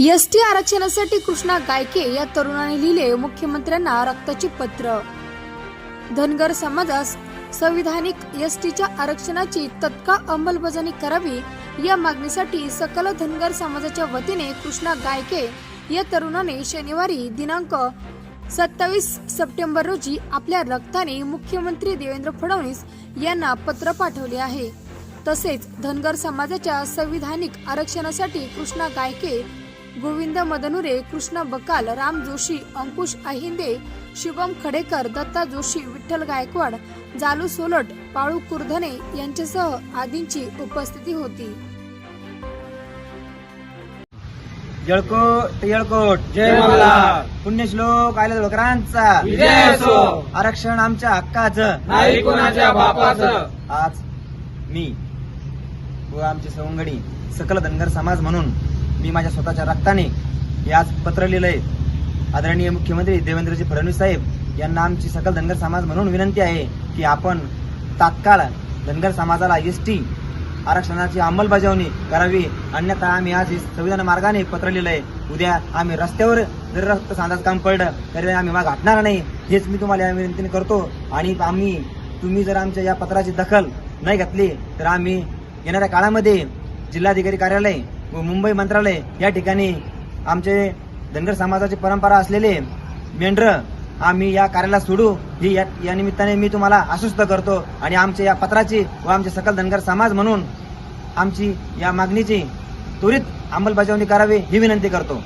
S T आरक्षणासाठी कृष्णा गायके या तरुणाने लिहिले मुख्यमंत्र्यांना रक्ताचे पत्र. धनगर समाजास संविधानिक एस टीच्या आरक्षणाची तत्काळ अंमलबजावणी करावी या मागणीसाठी सकल धनगर समाजाच्या वतीने कृष्णा गायके या तरुणाने शनिवारी दिनांक सत्तावीस सप्टेंबर रोजी आपल्या रक्ताने मुख्यमंत्री देवेंद्र फडणवीस यांना पत्र पाठवले आहे. तसेच धनगर समाजाच्या संविधानिक आरक्षणासाठी कृष्णा गायके गोविंद मदनुरे कृष्णा बकाल राम जोशी अंकुश अहिंदे शुभम खडेकर दत्ता जोशी विठ्ठल गायकवाड जालू सोलट पाळू कुर्धने यांच्यासह आदींची उपस्थिती होती. जळकोट येळकोट जय मल्हार. पुण्यश्लोक आयला विजय असो. आरक्षण आमच्या हक्काचं. नाही कोणाच्या बापाचं. आज मी व आमचे सवंगडी सकल धनगर समाज म्हणून मी माझ्या स्वतःच्या रक्ताने हे आज पत्र लिहिलंय. आदरणीय मुख्यमंत्री देवेंद्रजी फडणवीस साहेब यांना आमची सकल धनगर समाज म्हणून विनंती आहे की आपण तात्काळ धनगर समाजाला एस टी आरक्षणाची अंमलबजावणी करावी. अन्यथा आम्ही आज संविधान मार्गाने पत्र लिहिलंय. उद्या आम्ही रस्त्यावर जर रक्त सांधाच काम पडलं तरी आम्ही माग हटणार नाही. हेच मी तुम्हाला या विनंतीने करतो. आणि आम्ही तुम्ही जर आमच्या या पत्राची दखल नाही घेतली तर आम्ही येणाऱ्या काळामध्ये जिल्हाधिकारी कार्यालय मुंबई मंत्रालय या ठिकाणी आमचे धनगर समाजाची परंपरा असलेले मेंढर आम्ही या कार्याला सोडू. ही या या निमित्ताने मी तुम्हाला आश्वस्त करतो आणि आमच्या या पत्राची व आमचे सकल धनगर समाज म्हणून आमची या मागणीची त्वरित अंमलबजावणी करावी ही विनंती करतो.